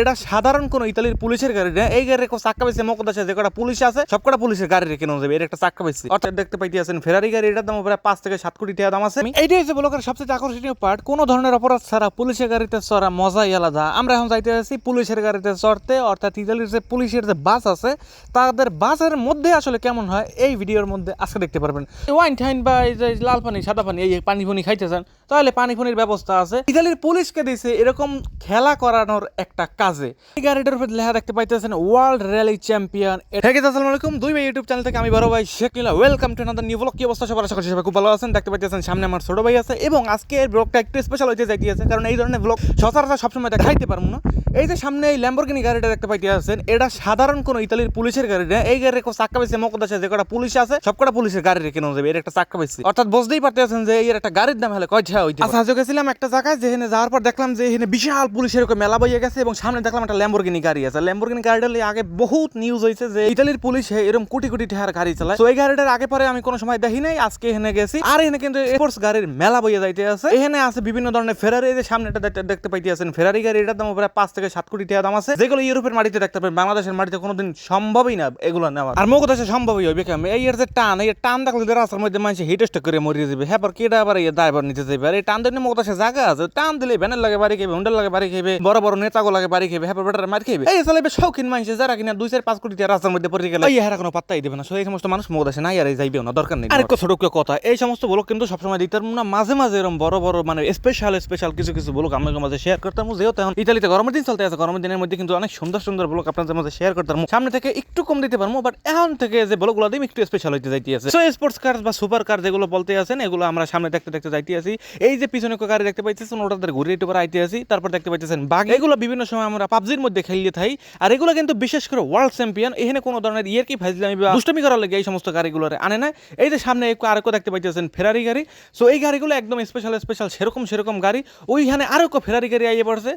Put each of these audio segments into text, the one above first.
এটা সাধারণ কোনো ইতালির পুলিশের গাড়ি না। এই গাড়ির চাক্কা বেশি মকদ আছে, যে কটা পুলিশ আছে, সব কটা পুলিশের গাড়ি রেখে নেওয়া যাবে। এর একটা চাক্কা বেশি। অর্থাৎ দেখতে পাইতে আছেন ফেরারি গাড়ি, এটার দাম প্রায় পাঁচ থেকে সাত কোটি টাকা দাম আছে। এইটাই হচ্ছে ব্লকের সবচেয়ে আকর্ষণীয় পার্ট কোনো ধরনের অপরাধ ছাড়া পুলিশের গাড়িতে চড়া মজাই আলাদা। আমরা এখন যাইতে আছি পুলিশের গাড়িতে চড়তে। অর্থাৎ ইতালির যে পুলিশের যে বাস আছে, তাদের বাসের মধ্যে আসলে কেমন হয়, এই ভিডিওর মধ্যে আজকে দেখতে পারবেন। ওয়াইন ঠাইন বা এই যে লাল পানি, সাদা পানি, এই পানি ফুনি খাইতেছেন, তাহলে পানি ফুনির ব্যবস্থা আছে। ইতালির পুলিশকে দিছে এরকম খেলা করানোর একটা কাজে এই গাড়িটার উপর লেখা দেখতে পাইতেছেন ওয়ার্ল্ড র্যালি চ্যাম্পিয়ন ঠিক আছে আসসালামু আলাইকুম। দুই ভাই ইউটিউব চ্যানেল থেকে আমি বড় ভাই Sheikh Nila welcome to another new blog কি অবস্থা? সবার আশা করছি সবাই খুব ভালো আছেন। দেখতে পাইতেছেন সামনে আমার ছোট ভাই আছে এবং আজকে এই ব্লগটা একটু স্পেশাল হইতে যাইতেছে কারণ এই ধরনের ব্লগ সচরাচর সবসময় দেখাইতে পারব না। এই যে সামনে এই ল্যাম্বরগিনি গাড়িটা দেখতে পাইতে আছেন এটা সাধারণ কোনো ইতালির পুলিশের গাড়ি না। এই গাড়ির চাক্কা বেশি মকদ আছে যে কটা পুলিশ আছে, সব কটা পুলিশের গাড়ি নেওয়া যাবে। এর একটা চাক্কা বেশি। অর্থাৎ বুঝতেই পারতেছেন যে এর একটা গাড়ির দাম হলে কয় টাকা হইতে আচ্ছা গেছিলাম একটা জায়গায়, যেখানে যাওয়ার পর দেখলাম যে এখানে বিশাল পুলিশের মেলা বইয়ে গেছে এবং সামনে দেখলাম একটা ল্যাম্বরগিনি গাড়ি আছে। ল্যাম্বরগিনি গাড়িটা আগে বহুত নিউজ হয়েছে যে ইতালির পুলিশ এরকম কোটি কোটি টাকার গাড়ি চালায়। তো এই গাড়িটার আগে পরে আমি কোনো সময় দেখি নাই, আজকে এখানে গেছি। আর এখানে কিন্তু স্পোর্টস গাড়ির মেলা বইয়ে যাইতে আছে। এখানে আছে বিভিন্ন ধরনের ফেরারি যে সামনে এটা দেখতে- পাইতে আছেন ফেরারি গাড়ি, এটার দাম প্রায় পাঁচ থেকে সাত কোটি টাকা দাম আছে। যেগুলো ইউরোপের মাটিতে দেখতে পাবেন, বাংলাদেশের মাটিতে কোনোদিন সম্ভবই না এগুলো নেওয়া আর মুখ দেশে সম্ভবই হবে, কেমন? এই যে টান, এই টান দেখলে রাস্তার মধ্যে মানুষ হিটেস্ট করে মরিয়ে যাবে হ্যাঁ কেটা আবার এই ড্রাইভার নিতে যাবে আর এই টান দিলে মুখ দেশে জায়গা আছে। টান দিলে ভ্যানের লাগে, বাড়ি খেবে, হুন্ডার লাগে, বাড়ি খেবে, বড় বড় নেতাগো লাগে বাড়ি খেবে হ্যাঁ বেটার মার খেবে এই চালাবে শৌখিন মানুষ যারা কিনা দুই চার পাঁচ কোটি টাকা রাস্তার মধ্যে পড়ে গেলে। এই হারা কোনো পাত্তাই দেবে না। সো এই সমস্ত মানুষ মুখ আসে না আর এই যাইবেও না দরকার নেই। আরেকটা ছোট কথা এই সমস্ত ব্লগ কিন্তু সবসময় দিতে পারব না। মাঝে মাঝে এরকম বড় বড় মানে স্পেশাল স্পেশাল কিছু কিছু ব্লগ আমাদের মাঝে শেয়ার করতাম। যেহেতু এখন ইতালিতে গরমের দিন চলতে আছে গরমের দিনের মধ্যে কিন্তু অনেক সুন্দর সুন্দর ব্লগ আপনাদের মাঝে শেয়ার করতাম। সামনে থেকে একটু কম দিতে পারব বাট এখন থেকে যে ব্লগগুলো দিই একটু স্পেশাল হইতে যাইতে আছে। সো স্পোর্টস কার বা সুপার কার যেগুলো বলতে আছেন এগুলো আমরা সামনে দেখতে দেখতে যাইতে আছি। এই যে পিছনে গাড়ি দেখতে পাইতেছেন ওটাদের ঘুরে একটু করে আইতে আছি। তারপর দেখতে পাইতেছেন বাঘ। এগুলো বিভিন্ন সময় আমরা পাবজির মধ্যে খেলিয়ে থাই। আর এগুলো কিন্তু বিশেষ করে ওয়ার্ল্ড চ্যাম্পিয়ন এখানে কোনো ধরনের ইয়ের কি ফাইজলামি বা দুষ্টমি করার লাগে এই সমস্ত গাড়িগুলো আনে না। এই যে সামনে আরেকও দেখতে পাইতেছেন ফেরারি গাড়ি। সো এই গাড়িগুলো একদম স্পেশাল স্পেশাল সেরকম সেরকম গাড়ি। ওইখানে আরও ফেরারি গাড়ি আইয়ে পড়ছে।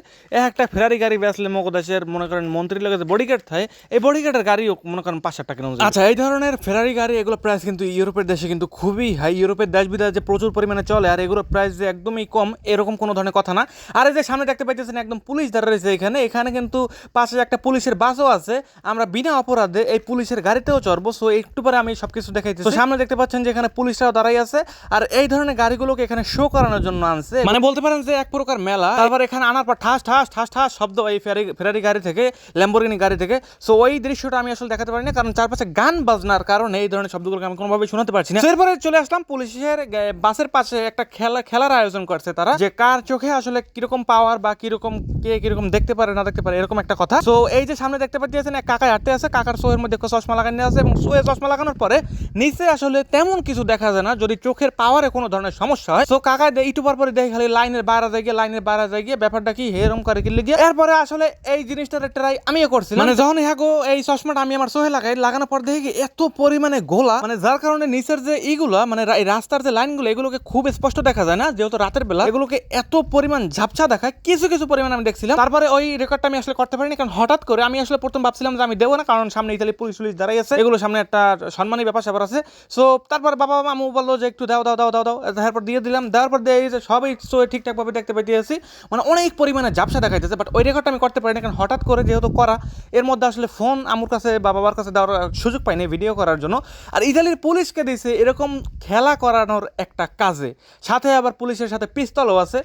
একটা ফেরারি গাড়ি বেসলে মগদেশের মনে করেন মন্ত্রীর লগে বডিগার্ড থাকে, এই বডিগার্ডের গাড়িও মনে করেন পাঁচ টাকা আচ্ছা এই ধরনের ফেরারি গাড়ি, এগুলো প্রাইস কিন্তু ইউরোপের দেশে কিন্তু খুবই হাই ইউরোপের দেশ বিদেশ যে প্রচুর পরিমাণে চলে, আর এগুলোর প্রাইস যে একদমই কম, এরকম কোনো ধরনের কথা না। আর এই যে সামনে দেখতে পাইতেছেন একদম পুলিশ দাঁড়া রয়েছে এখানে। এখানে কিন্তু পাশে একটা পুলিশের বাসও আছে। আমরা বিনা অপরাধে এই পুলিশের গাড়িতেও চড়বো। সো একটু পরে আমি সবকিছু দেখাইতেছি। তো সামনে দেখতে পাচ্ছেন যে এখানে পুলিশরাও দাঁড়াই আছে। আর এই ধরনের গাড়িগুলোকে এখানে শো করানোর জন্য আনছে। মানে বলতে পারেন যে এক প্রকার মেলা। তারপর এখানে আনার পর ঠাস ঠাস ঠাস ঠাস শব্দ এই ফেরারি ফেরারি গাড়ি থেকে ল্যাম্বরগিনি গাড়ি থেকে। সো ওই দৃশ্যটা আমি আসলে দেখাতে পারি না কারণ চারপাশে গান বাজনার কারণে এই ধরনের শব্দগুলোকে আমি কোনোভাবে শোনাতে পারছি না। এরপরে চলে আসলাম পুলিশের বাসের পাশে একটা খেলা খেলার আয়োজন করছে তারা। যে কার চোখে আসলে কীরকম পাওয়ার বা কীরকম কে কীরকম দেখতে পারে না দেখতে পারে, এরকম একটা কথা। তো এই যে সামনে দেখতে পাচ্ছেন এক কাকা হাঁটতে আছে কাকার চোখের মধ্যে চশমা লাগানো আছে এবং চোখে চশমা লাগানোর পরে নিচে আসলে তেমন কিছু দেখা যায় না, যদি চোখের পাওয়ারে কোনো ধরনের সমস্যা হয়। তো কাকা একটু পর পরে দেখে খালি লাইনের বাইরে যাই গিয়ে, লাইনের বাইরে যাই গিয়ে ব্যাপারটা কি, হেরম করে কি গিয়ে। এরপরে আসলে এই জিনিসটার ট্রাই আমিও করছিলাম মানে যখন হ্যাগো এই চশমাটা আমি আমার চোখে লাগাই, লাগানোর পর দেখি এত পরিমাণে গোলা। মানে যার কারণে নিচের যে এইগুলা মানে রাস্তার যে লাইনগুলো, এগুলোকে খুব স্পষ্ট দেখা যায় না, যেহেতু রাতের বেলা। এগুলোকে এত পরিমাণ ঝাপসা দেখায়, কিছু কিছু পরিমাণ আমি দেখছিলাম। তারপরে ওই রেকর্ডটা আমি আসলে করতে পারিনি, কারণ হঠাৎ করে আমি আসলে প্রথম ভাবছিলাম যে আমি দেবো না, কারণ সামনে ইতালি পুলিশ পুলিশ দাঁড়াই আছে। এগুলো সামনে একটা সম্মানী ব্যাপার স্যাপার আছে। সো তারপর বাবা মামু বলল যে একটু দাও দাও দাও দাও দাও, তারপর দিয়ে দিলাম। দেওয়ার পর দিয়ে যে সবই শো ঠিকঠাক ভাবে দেখতে পাইতে আছি মানে অনেক পরিমাণে ঝাপসা দেখাইতেছে বাট ওই রেকর্ডটা আমি করতে পারিনি, কারণ হঠাৎ করে যেহেতু করা, এর মধ্যে আসলে ফোন আমার কাছে বা বাবার কাছে দেওয়ার সুযোগ পাইনি ভিডিও করার জন্য। আর ইতালির পুলিশকে দিয়েছে, এরকম খেলা করানোর একটা কাজে। সাথে আবার পুলিশের সাথে পিস্তলও আছে।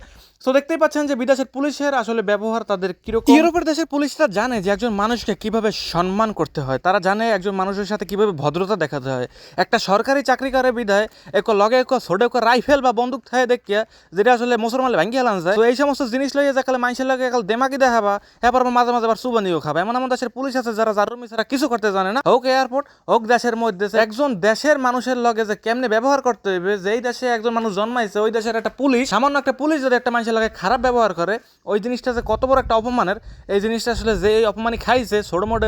তো দেখতেই পাচ্ছেন যে বিদেশের পুলিশের আসলে ব্যবহার তাদের কীরকম? ইউরোপের দেশের পুলিশরা জানে যে একজন মানুষকে কীভাবে সম্মান করতে হয়। তারা জানে একজন মানুষের সাথে কীভাবে ভদ্রতা দেখাতে হয়। একটা সরকারি চাকরি করে বিধায়, এক লগে এক ছোট এক রাইফেল বা বন্দুক থাকে দেখিয়া, যেটা আসলে মুসলমান ভাঙ্গি হেলান যায় তো এই সমস্ত জিনিস লইয়ে যে কালে মানুষের লগে একাল দেমাকি দেখাবা, এরপর মাঝে মাঝে আবার সুবানিও খাবা। এমন এমন দেশের পুলিশ আছে যারা জারুমি ছাড়া কিছু করতে জানে না। হোক এয়ারপোর্ট হোক দেশের মধ্যে একজন দেশের মানুষের লগে যে কেমনে ব্যবহার করতে হইবে, যেই দেশে একজন মানুষ জন্মাইছে, ওই দেশের একটা পুলিশ, সামান্য একটা পুলিশ যদি একটা মানুষের লগে খারাপ ব্যবহার করে ওই জিনিসটা যে কত বড় একটা অপমানের এই জিনিসটা আসলে যে এই অপমানই খাইছে ছোট মোটো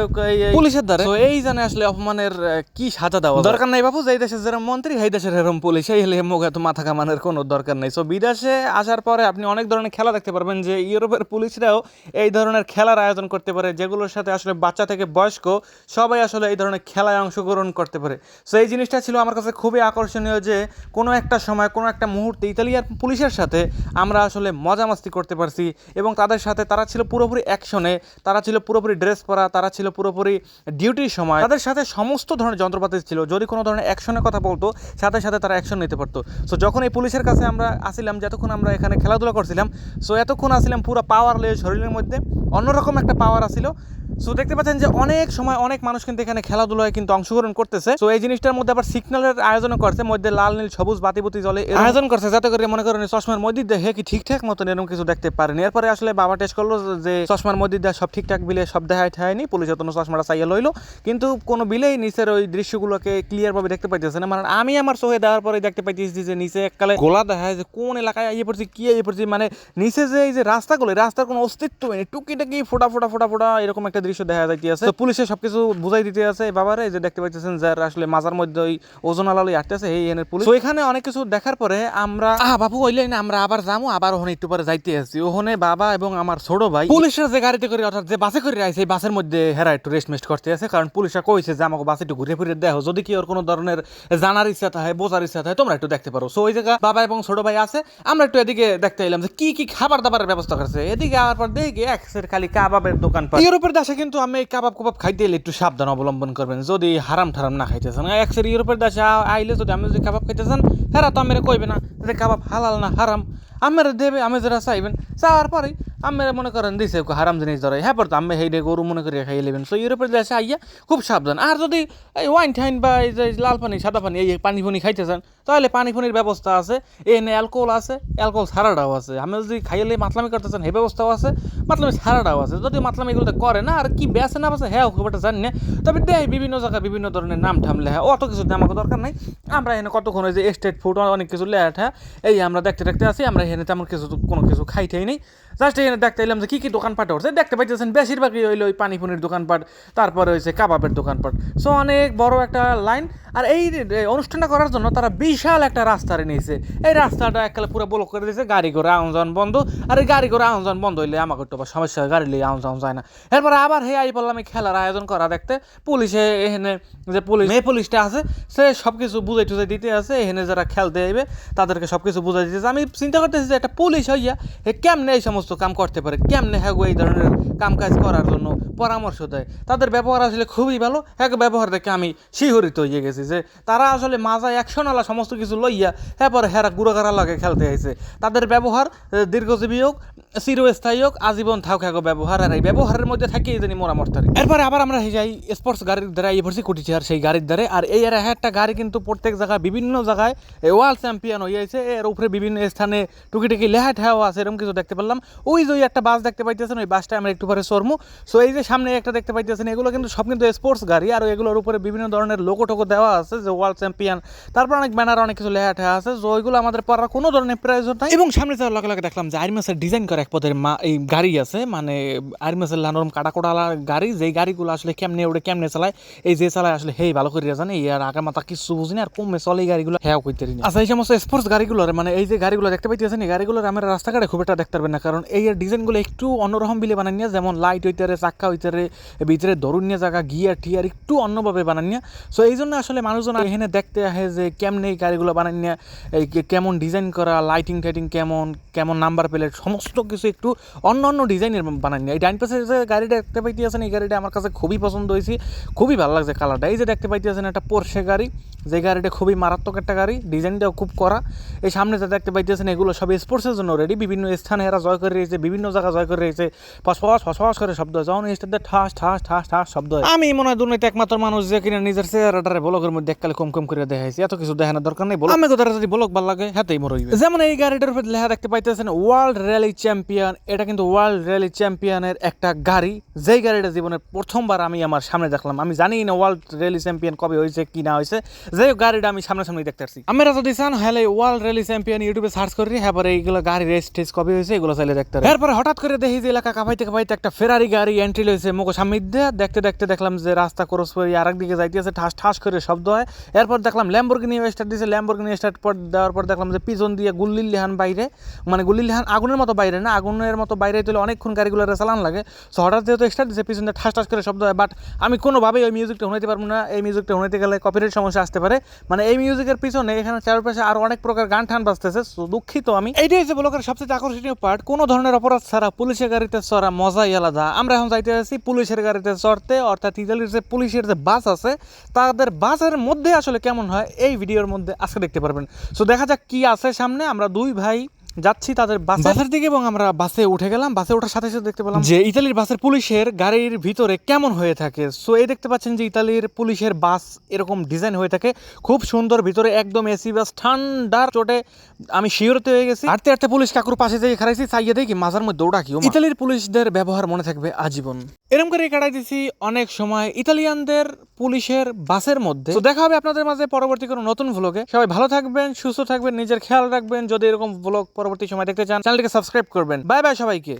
পুলিশের দ্বারা। তো এই জানে আসলে অপমানের কি সাজা দেওয়া দরকার নাই বাবু যে দেশের যেরকম মন্ত্রী সেই দেশের এরকম পুলিশ এই হলে মুখে তো মাথা কামানোর কোনো দরকার নেই। সো বিদেশে আসার পরে আপনি অনেক ধরনের খেলা দেখতে পারবেন যে ইউরোপের পুলিশরাও এই ধরনের খেলার আয়োজন করতে পারে যেগুলোর সাথে আসলে বাচ্চা থেকে বয়স্ক সবাই আসলে এই ধরনের খেলায় অংশগ্রহণ করতে পারে। সো এই জিনিসটা ছিল আমার কাছে খুবই আকর্ষণীয় যে কোনো একটা সময় কোনো একটা মুহূর্তে ইতালিয়ার পুলিশের সাথে আমরা আসলে মজা মস্তি করতে পারছি এবং তাদের সাথে তারা ছিল পুরোপুরি অ্যাকশনে, তারা ছিল পুরোপুরি ড্রেস পরা, তারা ছিল পুরোপুরি ডিউটির সময়। তাদের সাথে সমস্ত ধরনের যন্ত্রপাতি ছিল, যদি কোনো ধরনের অ্যাকশনের কথা বলতো, সাথে সাথে তারা অ্যাকশন নিতে পারতো। সো যখন এই পুলিশের কাছে আমরা আসিলাম, যতক্ষণ আমরা এখানে খেলাধুলা করছিলাম সো এতক্ষণ আসিলাম পুরো পাওয়ার লেগে শরীরের মধ্যে, অন্যরকম একটা পাওয়ার আসিল। সো দেখতে পাচ্ছেন যে অনেক সময় অনেক মানুষ কিন্তু এখানে খেলাধুলায় কিন্তু অংশগ্রহণ করতেছে। সো এই জিনিসটার মধ্যে আবার সিগন্যালের আয়োজন করছে। মধ্যে লাল, নীল, সবুজ বাতি বুতি জলে আয়োজন করছে, যাতে করে মনে করেন চশমার মধ্যে দেখে কি ঠিকঠাক মতন এরকম কিছু দেখতে পারেন। এরপরে আসলে বাবা টেস্ট করল যে চশমার মধ্যে দিয়ে সব ঠিকঠাক বিলে সব দেখায় ঠায়নি। পুলিশ যত চশমাটা চাইয়া লইলো। কিন্তু কোনো বিলেই নিচের ওই দৃশ্যগুলোকে ক্লিয়ার ভাবে দেখতে পাইতেছে না। মানে আমি আমার চোখে দেওয়ার পরে দেখতে পাইতেছি যে নিচে এককালে গোলা দেখায় যে কোন এলাকায় আইয়ে পড়ছি, কি আইয়ে পড়ছি। মানে নিচে যে এই যে রাস্তাগুলো রাস্তার কোনো অস্তিত্ব নেই। টুকিটাকি ফোটা ফোটা ফোটা ফোটা এরকম একটা দৃশ্য দেখা যাইতেছে তো পুলিশে সবকিছু বুঝাই দিতে আছে বাবারে যে দেখতে পাইতেছেন যার আসলে মাজার মধ্যে ওই ওজন আলালি আটতেছে এই এনের পুলিশ। তো এখানে অনেক কিছু দেখার পরে আমরা আহ বাবু ওইলে না আমরা আবার যাব আবার ওখানে একটু পরে যাইতে আছি ওখানে বাবা এবং আমার ছোট ভাই পুলিশের যে গাড়িতে করে অর্থাৎ যে বাসে করে আইছে এই বাসের মধ্যে হেরা একটু রেস্ট মেস্ট করতে আছে কারণ পুলিশরা কইছে যে আমাকে বাসে একটু ঘুরে ফিরে দেখো। যদি কি ওর কোনো ধরনের জানার ইচ্ছা থাকে বোঝার ইচ্ছা থাকে তোমরা একটু দেখতে পারো। সো ওই জায়গা বাবা এবং ছোট ভাই আছে আমরা একটু এদিকে দেখতে এলাম যে কি কি খাবার দাবারের ব্যবস্থা করছে। এদিকে আবার পর দেখি এক খালি কাবাবের দোকান ইউরোপের দেশে কিন্তু আমি এই কাবাব কাবাব খাইতে এলে একটু সাবধান অবলম্বন করবেন। যদি হারাম ঠারাম না খাইতেছেন। এক সেট ইউরোপের দেশে আইলে যদি আমি যদি কাবাব খাইতেছেন হেরা তো আমি কইবে না যে কাবাব হালাল না হারাম। আমার দেবে আমি যারা চাইবেন। চাওয়ার পরে আমি মনে করেন দিছে হারাম জিনিস ধরে হ্যাঁ পড়তো আমি হেইডে গরু মনে করি খাই নেবেন সো ইউরোপের দেশে আইয়া খুব সাবধান। আর যদি এই ওয়াইন ঠাইন বা এই যে লাল পানি, সাদা পানি, এই পানি ফুনি খাইতে চান, তাহলে পানি ফুনির ব্যবস্থা আছে। এনে অ্যালকোহল আছে, অ্যালকোহল ছাড়াটাও আছে। আমি যদি খাইলে মাতলামি করতে চান সেই ব্যবস্থাও আছে, মাতলামি ছাড়াটাও আছে। যদি মাতলামি এগুলো করে না, আর কি বেছে না বেছে হ্যাঁ খুব একটা জানি না। তবে দেয় বিভিন্ন জায়গায় বিভিন্ন ধরনের নাম ঠাম লেখা। অত কিছু আমাকে দরকার নাই। আমরা এখানে কতক্ষণ ওই যে স্টেট ফুড অনেক কিছু লেখা এই আমরা দেখতে দেখতে আছি আমরা এখানে তেমন কিছু কোনো কিছু খাইতেই নেই। জাস্ট এখানে দেখতে এলাম যে কী কী দোকানপাট উঠছে দেখতে পাইতেছেন বেশিরভাগই ওই পানি পুনির দোকানপাট, তারপরে হয়েছে কাবাবের দোকানপাট। সো অনেক বড় একটা লাইন আর এই অনুষ্ঠানটা করার জন্য তারা বিশাল একটা রাস্তা নিয়েছে। এই রাস্তাটা এককালে পুরো ব্লক করে দিয়েছে, গাড়ি ঘোড়া আউন যাওয়ান বন্ধ। আর এই গাড়ি ঘোড়া আউন যাওয়ান বন্ধ হইলে আমাকে একটু সমস্যা হয়, গাড়ি লিয়ে যাওয়ান যায় না। এরপরে আবার হে আই বললাম খেলার আয়োজন করা দেখতে। পুলিশে এখানে যে পুলিশ, মেয়ে পুলিশটা আছে, সে সব কিছু বুঝাই টুজাই দিতে আছে। এখানে যারা খেলতে আইবে, তাদেরকে সব কিছু বুঝাই দিতেছে আমি চিন্তা করতেছি যে একটা পুলিশ হইয়া কেমনে এই সমস্ত কাম করতে পারে। কেমনে হ্যাগো এই ধরনের কাম কাজ করার জন্য পরামর্শ দেয়? তাদের ব্যবহার আসলে খুবই ভালো। হ্যাঁ ব্যবহার দেখে আমি শিহরিত হয়ে গেছি যে তারা আসলে মাজা আলা সমস্ত কিছু লইয়া হ্যাঁ পরে হেরা গুড়াগাড়া লাগে খেলতে আইছে। তাদের ব্যবহার দীর্ঘজীবী হোক চিরস্থায়ী হোক আজীবন থাক হ্যাগো ব্যবহার আর এই ব্যবহারের মধ্যে থাকি এই জানি মোরা মরতারি এরপরে আবার আমরা হয়ে যাই স্পোর্টস গাড়ির দ্বারা এই ভরছি কুটি চেয়ার সেই গাড়ির দ্বারা আর এই আর একটা গাড়ি কিন্তু প্রত্যেক জায়গায় বিভিন্ন জায়গায় ওয়ার্ল্ড চ্যাম্পিয়ন হয়ে যাইছে এর উপরে বিভিন্ন স্থানে টুকিটাকি লেহা ঠেহাও আছে এরকম কিছু দেখতে পেলাম ওই যে একটা বাস দেখতে পাইতেছেন, ওই বাসটা আমরা একটু পরে সরমু সো এই যে সামনে একটা দেখতে পাইতেছেন, এগুলো কিন্তু সব কিন্তু স্পোর্টস গাড়ি। আর এগুলোর উপরে বিভিন্ন ধরনের লোগো টোকো দেওয়া আছে, যে ওয়ার্ল্ড চ্যাম্পিয়ন তারপর অনেক ব্যানার অনেক কিছু লেহা ঠেহা আছে। তো ওইগুলো আমাদের পড়ার কোনো ধরনের প্রয়োজন নাই। এবং সামনে যাওয়ার লগে লগে দেখলাম যে আর্মাসের ডিজাইন করা এক পদের মা, এই গাড়ি আছে মানে আর্মাসের লানোরম কাটা কোটা গাড়ি, যেই গাড়িগুলো আসলে কেমনে ওড়ে কেমনে চালায়, এই যে চালায় আসলে, হেই, ভালো করে জানে, এই আর আগা মাথা কিছু বুঝিনি আর কমে চলে এই গাড়িগুলো হ্যাঁ না। আচ্ছা এই সমস্ত স্পোর্টস গাড়িগুলোর মানে এই যে গাড়িগুলো দেখতে পাইতেছেন, এই গাড়িগুলোর আমরা রাস্তাঘাটে খুব একটা দেখতে পারবেন না, কারণ এই ডিজাইনগুলো একটু অন্যরকম বিলে বানান নিয়ে, যেমন লাইট হইতারে চাক্কা হইতারে ভিতরে দরুনিয়া জায়গা গিয়ার টিয়ার একটু অন্যভাবে বানান নিয়ে সো এই জন্য আসলে মানুষজন এখানে দেখতে আসে যে কেমনে এই গাড়িগুলো বানান নিয়ে, এই কেমন ডিজাইন করা লাইটিং টাইটিং কেমন কেমন নাম্বার প্লেট সমস্ত কিছু একটু অন্য অন্য ডিজাইনের বানান নিয়ে এই ডাইন পাশে যে গাড়িটা দেখতে পাইতেছেন এই গাড়িটা আমার কাছে খুবই পছন্দ হয়েছে খুবই ভালো লাগছে কালারটা। এই যে দেখতে পাইতেছেন একটা পোর্শে গাড়ি। যে গাড়িটা খুবই মারাত্মক একটা গাড়ি ডিজাইনটাও খুব করা এই সামনে যা দেখতে পাইতেছেন এগুলো সব স্পোর্টসের জন্য রেডি বিভিন্ন স্থানে এরা জয় করে রয়েছে বিভিন্ন জায়গা জয় করে রয়েছে। ফসফস ফসফস করে শব্দ হয়। যখন স্টেটে ঠাস ঠাস ঠাস ঠাস শব্দ হয়। আমি মনে হয় দুর্নীতি একমাত্র মানুষ যে কিনা নিজের চেহারাটারে ব্লগের মধ্যে এককালে কম কম করে দেখাইছে। এত কিছু দেখানোর দরকার নেই। আমি কোথায় যদি ব্লগ ভালো লাগে হাতেই মরে হইবে। যেমন এই গাড়িটার উপর লেখা দেখতে পাইতেছেন ওয়ার্ল্ড র্যালি চ্যাম্পিয়ন, এটা কিন্তু ওয়ার্ল্ড র্যালি চ্যাম্পিয়নের একটা গাড়ি। যেই গাড়িটা জীবনের প্রথমবার আমি আমার সামনে দেখলাম, আমি জানি না ওয়ার্ল্ড র্যালি চ্যাম্পিয়ন কবে হয়েছে, কি না হয়েছে। হোক গাড়িটা আমি সামনে সামনে দেখতে পারছি আমরা যদি চান হলে ওয়ার্ল্ড র্যালি চ্যাম্পিয়ন ইউটিউবে সার্চ করি হ্যাঁ এইগুলো গাড়ি রেস টেস কবে হয়েছে, এগুলো চাইলে দেখতে পারি এরপরে হঠাৎ করে দেখি যে এলাকা কাপাইতে কাপাইতে একটা ফেরারি গাড়ি এন্ট্রি লইছে মোকো সামনে দেখতে দেখতে দেখলাম যে রাস্তা ক্রস করে আরেক দিকে যাইতেছে, ঠাস ঠাস করে শব্দ হয়। এরপর দেখলাম ল্যাম্বরগিনি স্টার্ট দিয়েছে ল্যাম্বরগিনি স্টার্ট পর দেওয়ার পর দেখলাম যে পিজন দিয়ে গুল্লিল লেহান বাইরে মানে গুল্লিল লেহান আগুনের মতো বাইরে না, আগুনের মতো বাইরে তুলে অনেকক্ষণ গাড়িগুলো চালান লাগে। সো হঠাৎ যেহেতু স্টার্ট দিচ্ছে পিছন ঠাস ঠাস করে শব্দ হয় বাট আমি কোনোভাবেই ওই মিউজিকটা শুনাইতে পারব না। এই মিউজিকটা শুনাইতে গেলে কপিরাইট সমস্যা আসতে পারে। মানে এই মিউজিকের পিছনে এখানে চারপাশে আরও অনেক প্রকার গান টান বাজতেছে। সো দুঃখিত আমি। এইটাই হচ্ছে ব্লকের সবচেয়ে আকর্ষণীয় পার্ট কোনো ধরনের অপরাধ ছাড়া পুলিশের গাড়িতে চড়া মজাই আলাদা। আমরা এখন যাইতে আছি পুলিশের গাড়িতে চড়তে। অর্থাৎ ইতালির যে পুলিশের যে বাস আছে, তাদের বাসের মধ্যে আসলে কেমন হয়, এই ভিডিওর মধ্যে আজকে দেখতে পারবেন। সো দেখা যাক কি আছে সামনে। আমরা দুই ভাই যাচ্ছি তাদের বাস। বাসের দিকে এবং আমরা বাসে উঠে গেলাম। বাসে ওঠার সাথে সাথে দেখতে পেলাম যে ইতালির বাসের পুলিশের গাড়ির ভিতরে কেমন হয়ে থাকে। সো এই দেখতে পাচ্ছেন যে ইতালির পুলিশের বাস এরকম ডিজাইন হয়ে থাকে। খুব সুন্দর ভিতরে একদম এসি বাস ঠান্ডার চোটে। আমি শিওরতে হয়ে গেছি। আটতে আটতে পুলিশ কাকুর পাশে যেয়ে খারাইছি চাইয়ে দেখি মাঝার মধ্যে ওটা কি ইতালির পুলিশদের ব্যবহার মনে থাকবে আজীবন। এরকম করে কাটাই দিছি অনেক সময়। ইতালিয়ানদের পুলিশের বাসের মধ্যে। তো দেখা হবে আপনাদের মাঝে পরবর্তী কোনো নতুন ভ্লগে সবাই ভালো থাকবেন, সুস্থ থাকবেন, নিজের খেয়াল রাখবেন। যদি এরকম ভ্লগ পরবর্তী সময় দেখতে চান, চ্যানেলটিকে সাবস্ক্রাইব করবেন। বাই বাই সবাইকে।